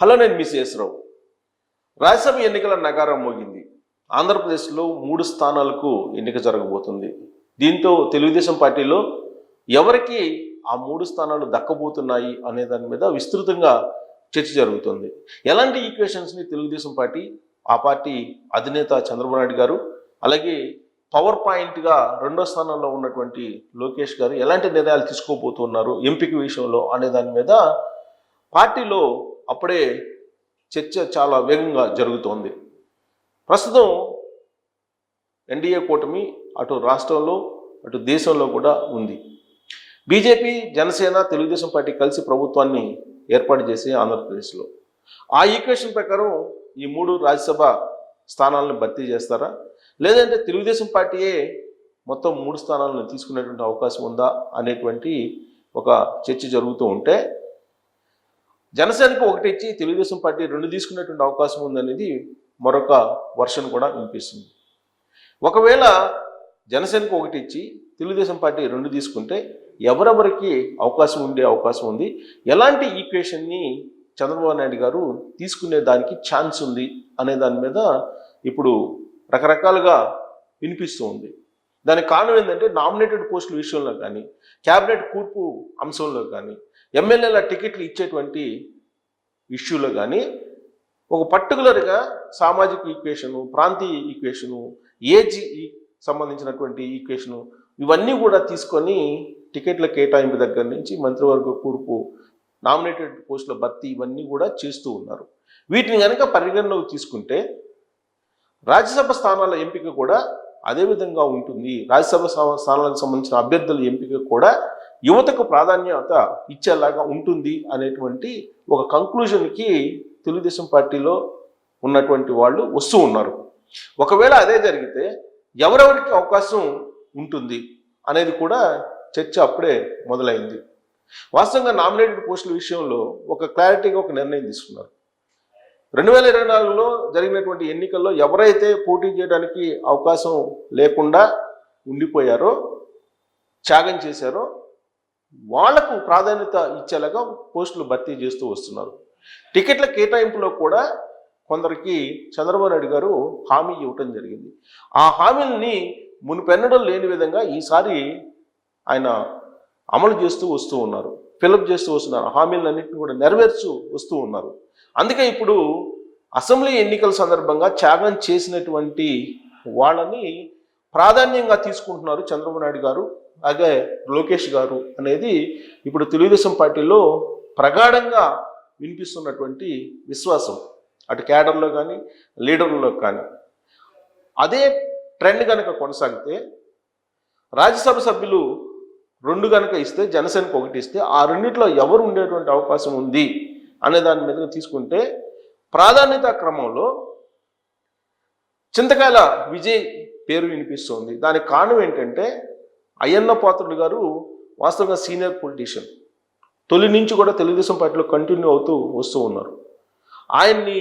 Hello నేను miss రావు రాజ్యసభ ఎన్నికల నగారం మోగింది. ఆంధ్రప్రదేశ్లో మూడు స్థానాలకు ఎన్నిక జరగబోతుంది. దీంతో తెలుగుదేశం పార్టీలో ఎవరికి ఆ మూడు స్థానాలు దక్కబోతున్నాయి అనే దాని మీద విస్తృతంగా చర్చ జరుగుతుంది. ఎలాంటి ఈక్వేషన్స్ని తెలుగుదేశం పార్టీ ఆ పార్టీ అధినేత చంద్రబాబు నాయుడు గారు అలాగే పవర్ పాయింట్గా రెండో స్థానంలో ఉన్నటువంటి లోకేష్ గారు ఎలాంటి నిర్ణయాలు తీసుకోబోతున్నారు ఎంపిక విషయంలో అనే దాని మీద పార్టీలో అప్పుడే చర్చ చాలా వేగంగా జరుగుతోంది. ప్రస్తుతం ఎన్డీఏ కూటమి అటు రాష్ట్రంలో అటు దేశంలో కూడా ఉంది. బీజేపీ జనసేన తెలుగుదేశం పార్టీ కలిసి ప్రభుత్వాన్ని ఏర్పాటు చేసి ఆంధ్రప్రదేశ్లో. ఆ ఈక్వేషన్ ప్రకారం ఈ మూడు రాజ్యసభ స్థానాలను భర్తీ చేస్తారా? లేదంటే తెలుగుదేశం పార్టీయే మొత్తం మూడు స్థానాలను తీసుకునేటువంటి అవకాశం ఉందా అనేటువంటి ఒక చర్చ జరుగుతూ ఉంటే జనసేనకు ఒకటి ఇచ్చి తెలుగుదేశం పార్టీ రెండు తీసుకునేటువంటి అవకాశం ఉందనేది మరొక వర్షన్ కూడా వినిపిస్తుంది. ఒకవేళ జనసేనకు ఒకటి ఇచ్చి తెలుగుదేశం పార్టీ రెండు తీసుకుంటే ఎవరెవరికి అవకాశం ఉండే అవకాశం ఉంది? ఎలాంటి ఈక్వేషన్ని చంద్రబాబు నాయుడు గారు తీసుకునే దానికి ఛాన్స్ ఉంది అనే దాని మీద ఇప్పుడు రకరకాలుగా వినిపిస్తూ ఉంది. దానికి కారణం ఏంటంటే నామినేటెడ్ పోస్టుల విషయంలో కానీ క్యాబినెట్ కూర్పు అంశంలో కానీ ఎమ్మెల్యేల టికెట్లు ఇచ్చేటువంటి ఇష్యూలో కానీ ఒక పర్టికులర్గా సామాజిక ఈక్వేషను ప్రాంతీయ ఈక్వేషను ఏజ్ ఈ- సంబంధించినటువంటి ఈక్వేషను ఇవన్నీ కూడా తీసుకొని టికెట్ల కేటాయింపు దగ్గర నుంచి మంత్రివర్గ కూర్పు నామినేటెడ్ పోస్టుల భర్తీ ఇవన్నీ కూడా చేస్తూ ఉన్నారు. వీటిని కనుక పరిగణలోకి తీసుకుంటే రాజ్యసభ స్థానాల ఎంపిక కూడా అదే విధంగా ఉంటుంది. రాజ్యసభ స్థానాలకు సంబంధించిన అభ్యర్థుల ఎంపిక కూడా యువతకు ప్రాధాన్యత ఇచ్చేలాగా ఉంటుంది అనేటువంటి ఒక కంక్లూజన్కి తెలుగుదేశం పార్టీలో ఉన్నటువంటి వాళ్ళు వస్తూ ఉన్నారు. ఒకవేళ అదే జరిగితే ఎవరెవరికి అవకాశం ఉంటుంది అనేది కూడా చర్చ అప్పుడే మొదలైంది. వాస్తవంగా నామినేటెడ్ పోస్టుల విషయంలో ఒక క్లారిటీగా ఒక నిర్ణయం తీసుకున్నారు. రెండు వేల ఇరవై నాలుగులో జరిగినటువంటి ఎన్నికల్లో ఎవరైతే పోటీ చేయడానికి అవకాశం లేకుండా ఉండిపోయారో త్యాగం చేశారో వాళ్ళకు ప్రాధాన్యత ఇచ్చేలాగా పోస్టులు భర్తీ చేస్తూ వస్తున్నారు. టికెట్ల కేటాయింపులో కూడా కొందరికి చంద్రబాబు నాయుడు గారు హామీ ఇవ్వటం జరిగింది. ఆ హామీలని మునిపెన్నడం లేని విధంగా ఈసారి ఆయన అమలు చేస్తూ వస్తూ ఉన్నారు. ఫిలప్ చేస్తూ వస్తున్నారు. హామీలన్నింటినీ కూడా నెరవేర్చు వస్తూ ఉన్నారు. అందుకే ఇప్పుడు అసెంబ్లీ ఎన్నికల సందర్భంగా త్యాగం చేసినటువంటి వాళ్ళని ప్రాధాన్యంగా తీసుకుంటున్నారు చంద్రబాబు నాయుడు గారు. అలాగే లోకేష్ గారు అనేది ఇప్పుడు తెలుగుదేశం పార్టీలో ప్రగాఢంగా వినిపిస్తున్నటువంటి విశ్వాసం. అటు క్యాడర్లో కానీ లీడర్లో కానీ. అదే ట్రెండ్ కనుక కొనసాగితే రాజ్యసభ సభ్యులు రెండు కనుక ఇస్తే జనసేనకు ఒకటి ఇస్తే ఆ రెండిట్లో ఎవరు ఉండేటువంటి అవకాశం ఉంది అనే దాని మీద తీసుకుంటే ప్రాధాన్యత క్రమంలో చింతకాయల విజయ్ పేరు వినిపిస్తోంది. దానికి కారణం ఏంటంటే అయ్యన్న పాత్రుడు గారు వాస్తవంగా సీనియర్ పొలిటీషియన్. తొలి నుంచి కూడా తెలుగుదేశం పార్టీలో కంటిన్యూ అవుతూ వస్తూ ఉన్నారు. ఆయన్ని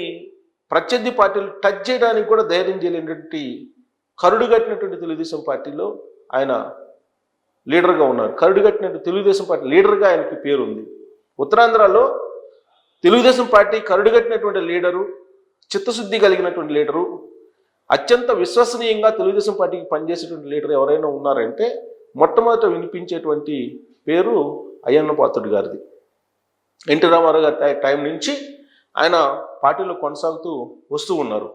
ప్రత్యర్థి పార్టీలు టచ్ చేయడానికి కూడా ధైర్యం చేయలేనటువంటి కరుడు కట్టినటువంటి తెలుగుదేశం పార్టీలో ఆయన లీడర్గా ఉన్నారు. కరుడు తెలుగుదేశం పార్టీ లీడర్గా ఆయనకి పేరుంది. ఉత్తరాంధ్రలో తెలుగుదేశం పార్టీ కరుడుగట్టినటువంటి లీడరు చిత్తశుద్ధి కలిగినటువంటి లీడరు అత్యంత విశ్వసనీయంగా తెలుగుదేశం పార్టీకి పనిచేసేటువంటి లీడర్ ఎవరైనా ఉన్నారంటే మొట్టమొదట వినిపించేటువంటి పేరు అయ్యన్న పాత్రుడు గారిది. ఎన్టీ రామారావు గారి టైం నుంచి ఆయన పార్టీలో కొనసాగుతూ వస్తూ ఉన్నారు.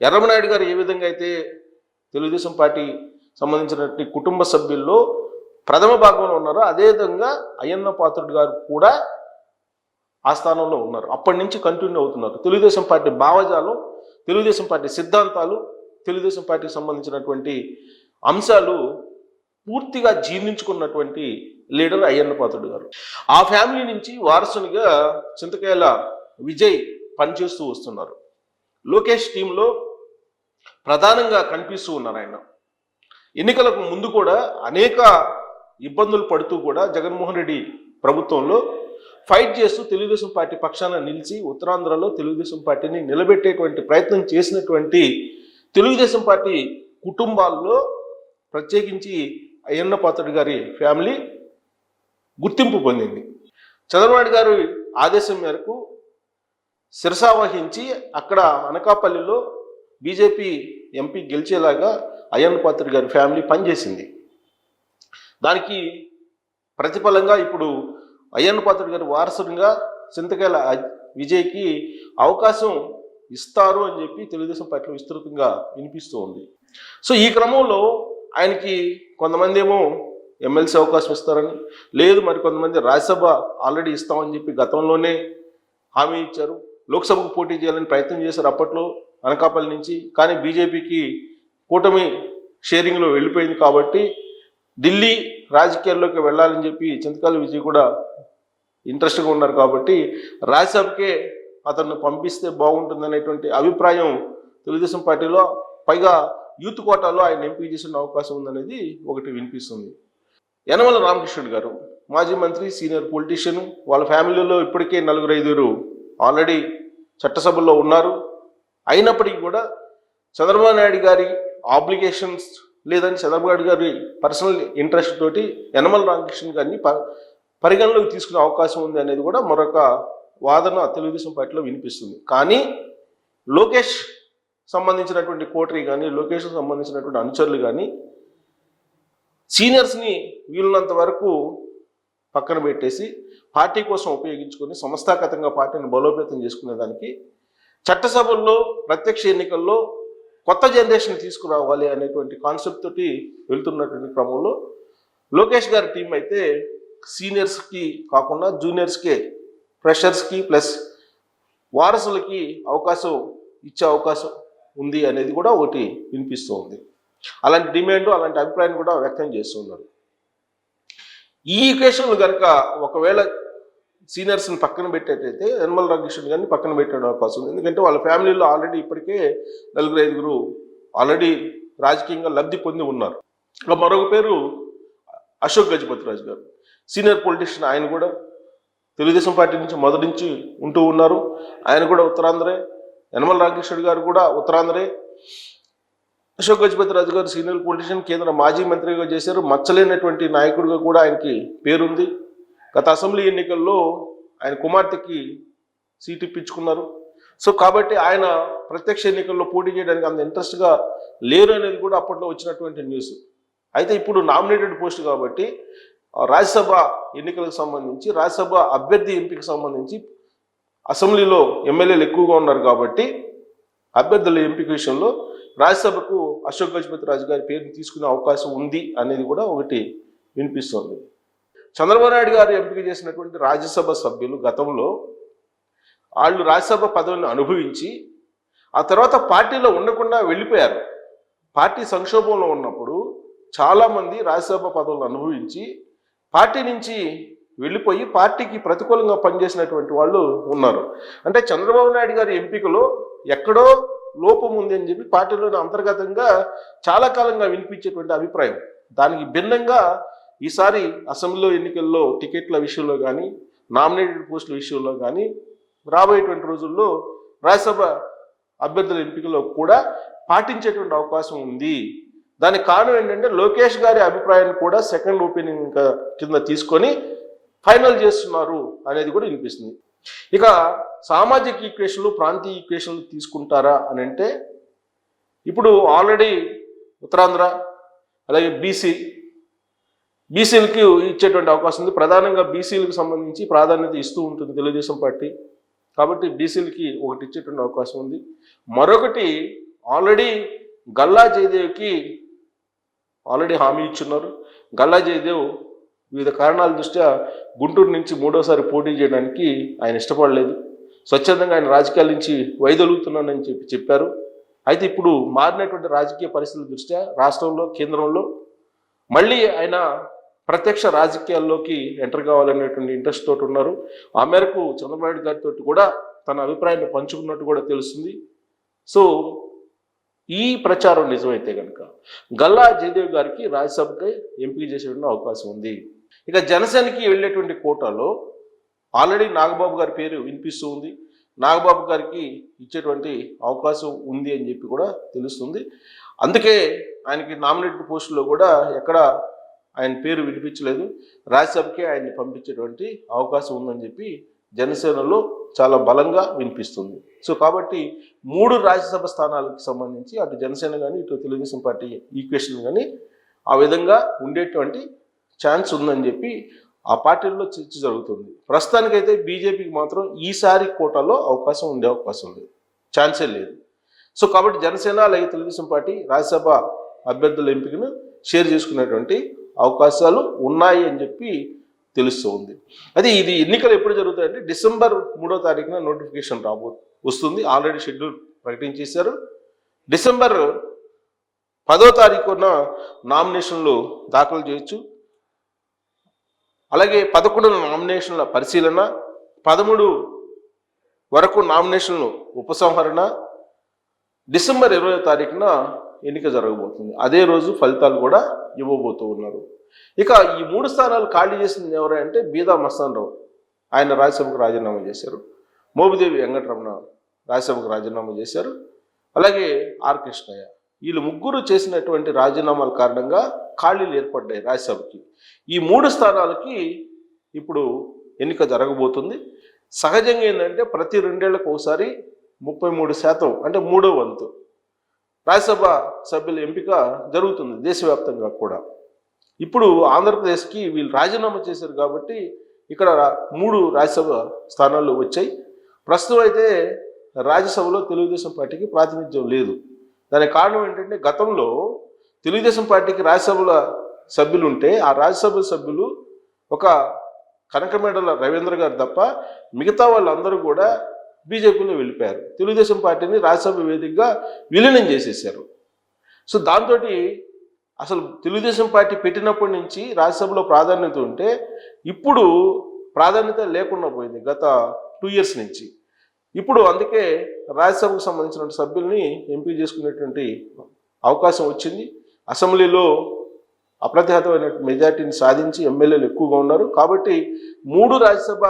ఎర్రమనాయుడు గారు ఏ విధంగా అయితే తెలుగుదేశం పార్టీ సంబంధించినటువంటి కుటుంబ సభ్యుల్లో ప్రథమ భాగంలో ఉన్నారో అదేవిధంగా అయ్యన్న పాత్రుడు గారు కూడా ఆ స్థానంలో ఉన్నారు. అప్పటి నుంచి కంటిన్యూ అవుతున్నారు. తెలుగుదేశం పార్టీ భావజాలం తెలుగుదేశం పార్టీ సిద్ధాంతాలు తెలుగుదేశం పార్టీకి సంబంధించినటువంటి అంశాలు పూర్తిగా జీర్ణించుకున్నటువంటి లీడర్ అయ్యన్న పాత్రుడు గారు. ఆ ఫ్యామిలీ నుంచి వారసునిగా చింతకాయల విజయ్ పనిచేస్తూ వస్తున్నారు. లోకేష్ టీంలో ప్రధానంగా కనిపిస్తూ ఉన్నారు ఆయన. ఎన్నికలకు ముందు కూడా అనేక ఇబ్బందులు పడుతూ కూడా జగన్మోహన్ రెడ్డి ప్రభుత్వంలో ఫైట్ చేస్తూ తెలుగుదేశం పార్టీ పక్షాన నిలిచి ఉత్తరాంధ్రలో తెలుగుదేశం పార్టీని నిలబెట్టేటువంటి ప్రయత్నం చేసినటువంటి తెలుగుదేశం పార్టీ కుటుంబాల్లో ప్రత్యేకించి అయ్యన్న పాత్రుడు గారి ఫ్యామిలీ గుర్తింపు పొందింది. చంద్రబాబు గారు గారి ఆదేశం మేరకు శిరసా వహించి అక్కడ అనకాపల్లిలో బీజేపీ ఎంపీ గెలిచేలాగా అయ్యన్న పాత్ర గారి ఫ్యామిలీ పనిచేసింది. దానికి ప్రతిఫలంగా ఇప్పుడు అయ్యన్న పాత్ర గారి వారసుడిగా చింతకాయల విజయ్కి అవకాశం ఇస్తారు అని చెప్పి తెలుగుదేశం పార్టీలో విస్తృతంగా వినిపిస్తూ ఉంది. సో ఈ క్రమంలో ఆయనకి కొంతమంది ఏమో ఎమ్మెల్సీ అవకాశం ఇస్తారని లేదు మరి కొంతమంది రాజ్యసభ ఆల్రెడీ ఇస్తామని చెప్పి గతంలోనే హామీ ఇచ్చారు. లోక్సభకు పోటీ చేయాలని ప్రయత్నం చేశారు అప్పట్లో అనకాపల్లి నుంచి. కానీ బీజేపీకి కూటమి షేరింగ్లో వెళ్ళిపోయింది కాబట్టి ఢిల్లీ రాజకీయాల్లోకి వెళ్ళాలని చెప్పి చింతకాల విజయ్ కూడా ఇంట్రెస్ట్గా ఉన్నారు కాబట్టి రాజ్యసభకే అతన్ని పంపిస్తే బాగుంటుందనేటువంటి అభిప్రాయం తెలుగుదేశం పార్టీలో. పైగా యూత్ కోటాలో ఆయన ఎంపీ చేసిన అవకాశం ఉందనేది ఒకటి వినిపిస్తుంది. యనమల రామకృష్ణుడు గారు మాజీ మంత్రి సీనియర్ పొలిటీషియన్ వాళ్ళ ఫ్యామిలీలో ఇప్పటికే నలుగురు ఐదుగురు ఆల్రెడీ చట్టసభల్లో ఉన్నారు. అయినప్పటికీ కూడా చంద్రబాబు నాయుడు గారి ఆబ్లిగేషన్స్ లేదని చంద్రబాబు నాయుడు గారి పర్సనల్ ఇంట్రెస్ట్ తోటి యనమల రామకృష్ణ గారిని ప పరిగణలోకి తీసుకునే అవకాశం ఉంది అనేది కూడా మరొక వాదన తెలుగుదేశం పార్టీలో వినిపిస్తుంది. కానీ లోకేష్ సంబంధించినటువంటి కోటరీ కానీ లొకేషన్ సంబంధించినటువంటి అనుచరులు కానీ సీనియర్స్ని వీలున్నంత వరకు పక్కన పెట్టేసి పార్టీ కోసం ఉపయోగించుకొని సంస్థాగతంగా పార్టీని బలోపేతం చేసుకునేదానికి చట్టసభల్లో ప్రత్యక్ష ఎన్నికల్లో కొత్త జనరేషన్ తీసుకురావాలి అనేటువంటి కాన్సెప్ట్ తోటి వెళ్తున్నటువంటి క్రమంలో లోకేష్ గారి టీం అయితే సీనియర్స్కి కాకుండా జూనియర్స్కే ఫ్రెషర్స్కి ప్లస్ వారసులకి అవకాశం ఇచ్చే అవకాశం ఉంది అనేది కూడా ఒకటి వినిపిస్తూ ఉంది అలాంటి డిమాండ్ అలాంటి అభిప్రాయాన్ని కూడా వ్యక్తం చేస్తున్నారు. ఈ ఈక్వేషన్లు కనుక ఒకవేళ సీనియర్స్ని పక్కన పెట్టేటైతే నిర్మల్ రామకృష్ణ గారిని పక్కన పెట్టడం అవకాశం ఉంది. ఎందుకంటే వాళ్ళ ఫ్యామిలీలో ఆల్రెడీ ఇప్పటికే నలుగురు ఐదుగురు ఆల్రెడీ రాజకీయంగా లబ్ధి పొంది ఉన్నారు. ఇంకా మరొక పేరు అశోక్ గజపతి రాజు గారు. సీనియర్ పొలిటీషియన్ ఆయన కూడా తెలుగుదేశం పార్టీ నుంచి మొదటి నుంచి ఉంటూ ఉన్నారు. ఆయన కూడా ఉత్తరాంధ్రే యనమల రామకృష్ణుడు గారు కూడా ఉత్తరాంధ్రే. అశోక్ గజపతి రాజు గారు సీనియర్ పొలిటీషియన్ కేంద్ర మాజీ మంత్రిగా చేశారు. మచ్చలేనటువంటి నాయకుడిగా కూడా ఆయనకి పేరుంది. గత అసెంబ్లీ ఎన్నికల్లో ఆయన కుమార్తెకి సీటు ఇప్పించుకున్నారు. సో కాబట్టి ఆయన ప్రత్యక్ష ఎన్నికల్లో పోటీ చేయడానికి అంత ఇంట్రెస్ట్గా లేరు అనేది కూడా అప్పట్లో వచ్చినటువంటి న్యూస్ అయితే ఇప్పుడు నామినేటెడ్ పోస్ట్ కాబట్టి రాజ్యసభ ఎన్నికలకు సంబంధించి రాజ్యసభ అభ్యర్థి ఎంపికకు సంబంధించి అసెంబ్లీలో ఎమ్మెల్యేలు ఎక్కువగా ఉన్నారు కాబట్టి అభ్యర్థుల ఎంపిక విషయంలో రాజ్యసభకు అశోక్ గజపతి రాజు గారి పేరుని తీసుకునే అవకాశం ఉంది అనేది కూడా ఒకటి వినిపిస్తోంది. చంద్రబాబు నాయుడు గారు ఎంపిక చేసినటువంటి రాజ్యసభ సభ్యులు గతంలో వాళ్ళు రాజ్యసభ పదవిని అనుభవించి ఆ తర్వాత పార్టీలో ఉండకుండా వెళ్ళిపోయారు. పార్టీ సంక్షోభంలో ఉన్నప్పుడు చాలామంది రాజ్యసభ పదవులను అనుభవించి పార్టీ నుంచి వెళ్ళిపోయి పార్టీకి ప్రతికూలంగా పనిచేసినటువంటి వాళ్ళు ఉన్నారు. అంటే చంద్రబాబు నాయుడు గారి ఎంపికలో ఎక్కడో లోపం ఉంది అని చెప్పి పార్టీలోని అంతర్గతంగా చాలా కాలంగా వినిపించేటువంటి అభిప్రాయం. దానికి భిన్నంగా ఈసారి అసెంబ్లీలో ఎన్నికల్లో టికెట్ల విషయంలో కానీ నామినేటెడ్ పోస్టుల విషయంలో కానీ రాబోయేటువంటి రోజుల్లో రాజ్యసభ అభ్యర్థుల ఎంపికలో కూడా పాటించేటువంటి అవకాశం ఉంది. దానికి కారణం ఏంటంటే లోకేష్ గారి అభిప్రాయాన్ని కూడా సెకండ్ ఒపీనియన్ కింద తీసుకొని ఫైనల్ చేస్తున్నారు అనేది కూడా వినిపిస్తుంది. ఇక సామాజిక ఈక్వేషన్లు ప్రాంతీయ ఈక్వేషన్లు తీసుకుంటారా అని అంటే ఇప్పుడు ఆల్రెడీ ఉత్తరాంధ్ర అలాగే బీసీ బీసీలకి ఇచ్చేటువంటి అవకాశం ఉంది. ప్రధానంగా బీసీలకు సంబంధించి ప్రాధాన్యత ఇస్తూ ఉంటుంది తెలుగుదేశం పార్టీ. కాబట్టి బీసీలకి ఒకటి ఇచ్చేటువంటి అవకాశం ఉంది. మరొకటి ఆల్రెడీ గల్లా జయదేవ్కి ఆల్రెడీ హామీ ఇచ్చున్నారు. గల్లా జయదేవ్ వివిధ కారణాల దృష్ట్యా గుంటూరు నుంచి మూడోసారి పోటీ చేయడానికి ఆయన ఇష్టపడలేదు. స్వచ్ఛందంగా ఆయన రాజకీయాల నుంచి వైదొలుగుతున్నానని చెప్పి చెప్పారు. అయితే ఇప్పుడు మారినటువంటి రాజకీయ పరిస్థితుల దృష్ట్యా రాష్ట్రంలో కేంద్రంలో మళ్ళీ ఆయన ప్రత్యక్ష రాజకీయాల్లోకి ఎంటర్ కావాలనేటువంటి ఇంట్రెస్ట్ తోటి ఉన్నారు. ఆ మేరకు చంద్రబాబు నాయుడు గారితో కూడా తన అభిప్రాయాన్ని పంచుకున్నట్టు కూడా తెలుస్తుంది. సో ఈ ప్రచారం నిజమైతే కనుక గల్లా జయదేవ్ గారికి రాజ్యసభకి ఎంపిక చేసేటువంటి అవకాశం ఉంది. ఇక జనసేనకి వెళ్ళేటువంటి కోటాలో ఆల్రెడీ నాగబాబు గారి పేరు వినిపిస్తూ ఉంది. నాగబాబు గారికి ఇచ్చేటువంటి అవకాశం ఉంది అని చెప్పి కూడా తెలుస్తుంది. అందుకే ఆయనకి నామినేటెడ్ పోస్టులో కూడా ఎక్కడ ఆయన పేరు వినిపించలేదు. రాజ్యసభకే ఆయన్ని పంపించేటువంటి అవకాశం ఉందని చెప్పి జనసేనలో చాలా బలంగా వినిపిస్తుంది. సో కాబట్టి మూడు రాజ్యసభ స్థానాలకు సంబంధించి అటు జనసేన కానీ ఇటు తెలుగుదేశం పార్టీ ఈక్వేషన్ కానీ ఆ విధంగా ఉండేటువంటి ఛాన్స్ ఉందని చెప్పి ఆ పార్టీల్లో చర్చ జరుగుతుంది. ప్రస్తుతానికైతే బీజేపీకి మాత్రం ఈసారి కోటాలో అవకాశం ఉండే అవకాశం లేదు. ఛాన్సే లేదు. సో కాబట్టి జనసేన అలాగే తెలుగుదేశం పార్టీ రాజ్యసభ అభ్యర్థుల ఎంపికను షేర్ చేసుకునేటువంటి అవకాశాలు ఉన్నాయి అని చెప్పి తెలుస్తూ ఉంది. అది ఇది ఎన్నికలు ఎప్పుడు జరుగుతాయంటే డిసెంబర్ మూడో తారీఖున నోటిఫికేషన్ రాబో వస్తుంది. Already schedule ప్రకటించేశారు. డిసెంబర్ పదో తారీఖున నామినేషన్లు దాఖలు చేయొచ్చు. అలాగే పదకొండు నామినేషన్ల పరిశీలన పదమూడు వరకు నామినేషన్లు ఉపసంహరణ డిసెంబర్ ఇరవై తారీఖున ఎన్నిక జరగబోతుంది. అదే రోజు ఫలితాలు కూడా ఇవ్వబోతూ ఉన్నారు. ఇక ఈ మూడు స్థానాలు ఖాళీ చేసింది ఎవరంటే బీదా మస్తాన్ రావు ఆయన రాజ్యసభకు రాజీనామా చేశారు. మోబిదేవి వెంకటరమణ రాజ్యసభకు రాజీనామా చేశారు. అలాగే ఆర్ కృష్ణయ్య. వీళ్ళు ముగ్గురు చేసినటువంటి రాజీనామాల కారణంగా ఖాళీలు ఏర్పడ్డాయి రాజ్యసభకి. ఈ మూడు స్థానాలకి ఇప్పుడు ఎన్నిక జరగబోతుంది. సహజంగా ఏంటంటే ప్రతి రెండేళ్ళకు ఒకసారి ముప్పై మూడు శాతం అంటే మూడో వంతు రాజ్యసభ సభ్యుల ఎంపిక జరుగుతుంది దేశవ్యాప్తంగా కూడా. ఇప్పుడు ఆంధ్రప్రదేశ్కి వీళ్ళు రాజీనామా చేశారు కాబట్టి ఇక్కడ మూడు రాజ్యసభ స్థానాలు వచ్చాయి. ప్రస్తుతం అయితే రాజ్యసభలో తెలుగుదేశం పార్టీకి ప్రాతినిధ్యం లేదు. దానికి కారణం ఏంటంటే గతంలో తెలుగుదేశం పార్టీకి రాజ్యసభల సభ్యులు ఉంటే ఆ రాజ్యసభ సభ్యులు ఒక కనకమేడల రవీంద్ర గారు తప్ప మిగతా వాళ్ళందరూ కూడా బీజేపీలో వెళ్ళిపోయారు. తెలుగుదేశం పార్టీని రాజ్యసభ వేదికగా విలీనం చేసేసారు సో దాంతో అసలు తెలుగుదేశం పార్టీ పెట్టినప్పటి నుంచి రాజ్యసభలో ప్రాధాన్యత ఉంటే ఇప్పుడు ప్రాధాన్యత లేకుండా పోయింది గత టూ ఇయర్స్ నుంచి. ఇప్పుడు అందుకే రాజ్యసభకు సంబంధించిన సభ్యుల్ని ఎంపిక చేసుకునేటువంటి అవకాశం వచ్చింది. అసెంబ్లీలో అప్రతిహతమైన మెజార్టీని సాధించి ఎమ్మెల్యేలు ఎక్కువగా ఉన్నారు. కాబట్టి మూడు రాజ్యసభ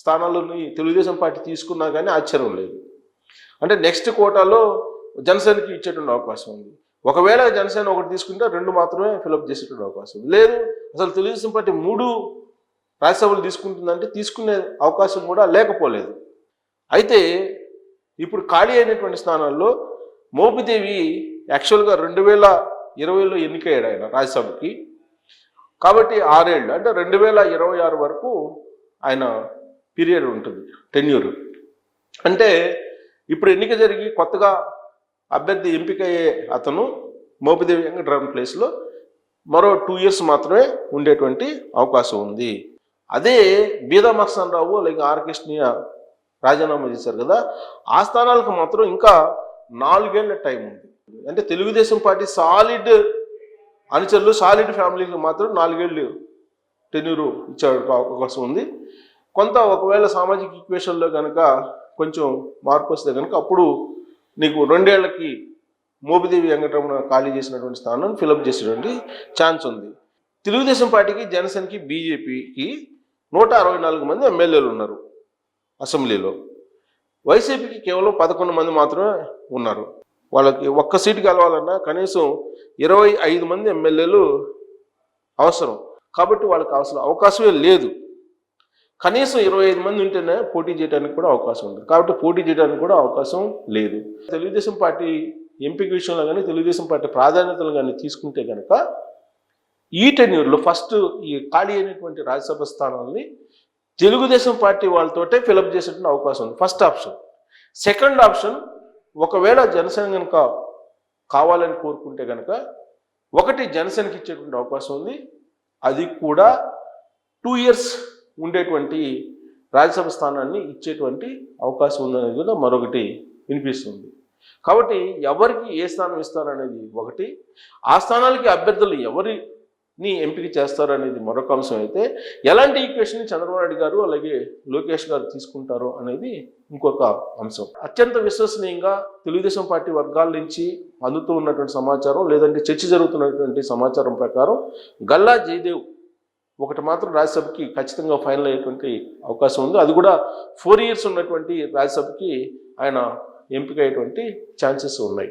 స్థానాలని తెలుగుదేశం పార్టీ తీసుకున్నా కానీ ఆశ్చర్యం లేదు. అంటే నెక్స్ట్ కోటాలో జనసేనకి ఇచ్చేటువంటి అవకాశం ఉంది. ఒకవేళ జనసేన ఒకటి తీసుకుంటే రెండు మాత్రమే ఫిలప్ చేసేటువంటి అవకాశం ఉంది. లేదు అసలు తెలుగుదేశం పార్టీ మూడు రాజ్యసభలు తీసుకుంటుందంటే తీసుకునే అవకాశం కూడా లేకపోలేదు. అయితే ఇప్పుడు ఖాళీ అయినటువంటి స్థానాల్లో మోపిదేవి యాక్చువల్గా రెండు వేల ఇరవైలో ఎన్నికయ్యాడు ఆయన రాజ్యసభకి. కాబట్టి ఆరేళ్ళు అంటే రెండు వేల ఇరవై ఆరు వరకు ఆయన పీరియడ్ ఉంటుంది టెన్యూర్. అంటే ఇప్పుడు ఎన్నిక జరిగి కొత్తగా అభ్యర్థి ఎంపికయ్యే అతను మోపిదేవి వెంకటరామన్ ప్లేస్లో మరో టూ ఇయర్స్ మాత్రమే ఉండేటువంటి అవకాశం ఉంది. అదే బీదా మక్సన్ రావు లేక ఆర్ రాజీనామా చేశారు కదా ఆ స్థానాలకు మాత్రం ఇంకా నాలుగేళ్ళ టైం ఉంది. అంటే తెలుగుదేశం పార్టీ సాలిడ్ అనుచరులు సాలిడ్ ఫ్యామిలీకి మాత్రం నాలుగేళ్ళు టెన్యూరు ఇచ్చాడు అవకాశం ఉంది. కొంత ఒకవేళ సామాజిక ఈక్వేషన్లో కనుక కొంచెం మార్పు వస్తే కనుక అప్పుడు నీకు రెండేళ్ళకి మోపిదేవి వెంకటరమణ ఖాళీ చేసినటువంటి స్థానం ఫిలప్ చేసేటువంటి ఛాన్స్ ఉంది. తెలుగుదేశం పార్టీకి జనసేనకి బీజేపీకి నూట అరవై నాలుగు మంది ఎమ్మెల్యేలు ఉన్నారు అసెంబ్లీలో. వైసీపీకి కేవలం పదకొండు మంది మాత్రమే ఉన్నారు. వాళ్ళకి ఒక్క సీటు గెలవాలన్నా కనీసం ఇరవై ఐదు మంది ఎమ్మెల్యేలు అవసరం. కాబట్టి వాళ్ళకి అవసరం అవకాశమే లేదు. కనీసం ఇరవై ఐదు మంది ఉంటేనే పోటీ చేయడానికి కూడా అవకాశం ఉంది కాబట్టి పోటీ చేయడానికి కూడా అవకాశం లేదు. తెలుగుదేశం పార్టీ ఎంపిక విషయంలో కానీ తెలుగుదేశం పార్టీ ప్రాధాన్యతలు కానీ తీసుకుంటే కనుక ఈ టెన్యూర్లో ఫస్ట్ ఈ ఖాళీ అయినటువంటి రాజ్యసభ స్థానాల్ని తెలుగుదేశం పార్టీ వాళ్ళతోటే ఫిలప్ చేసేటువంటి అవకాశం ఉంది. First option. సెకండ్ ఆప్షన్ ఒకవేళ జనసేన కనుక కావాలని కోరుకుంటే కనుక ఒకటి జనసేనకి ఇచ్చేటువంటి అవకాశం ఉంది. అది కూడా టూ ఇయర్స్ ఉండేటువంటి రాజ్యసభ స్థానాన్ని ఇచ్చేటువంటి అవకాశం ఉందనేది కూడా మరొకటి వినిపిస్తుంది. కాబట్టి ఎవరికి ఏ స్థానం ఇస్తారనేది ఒకటి. ఆ స్థానాలకి అభ్యర్థులు ఎవరి ని ఎంపిక చేస్తారు అనేది మరొక అంశం అయితే ఎలాంటి ఈక్వేషన్ చంద్రబాబు నాయుడు గారు అలాగే లోకేష్ గారు తీసుకుంటారు అనేది ఇంకొక అంశం. అత్యంత విశ్వసనీయంగా తెలుగుదేశం పార్టీ వర్గాల నుంచి అందుతూ ఉన్నటువంటి సమాచారం లేదంటే చర్చ జరుగుతున్నటువంటి సమాచారం ప్రకారం గల్లా జయదేవ్ ఒకటి మాత్రం రాజ్యసభకి ఖచ్చితంగా ఫైనల్ అయ్యేటువంటి అవకాశం ఉంది. అది కూడా ఫోర్ ఇయర్స్ ఉన్నటువంటి రాజ్యసభకి ఆయన ఎంపిక అయ్యేటువంటి ఛాన్సెస్ ఉన్నాయి.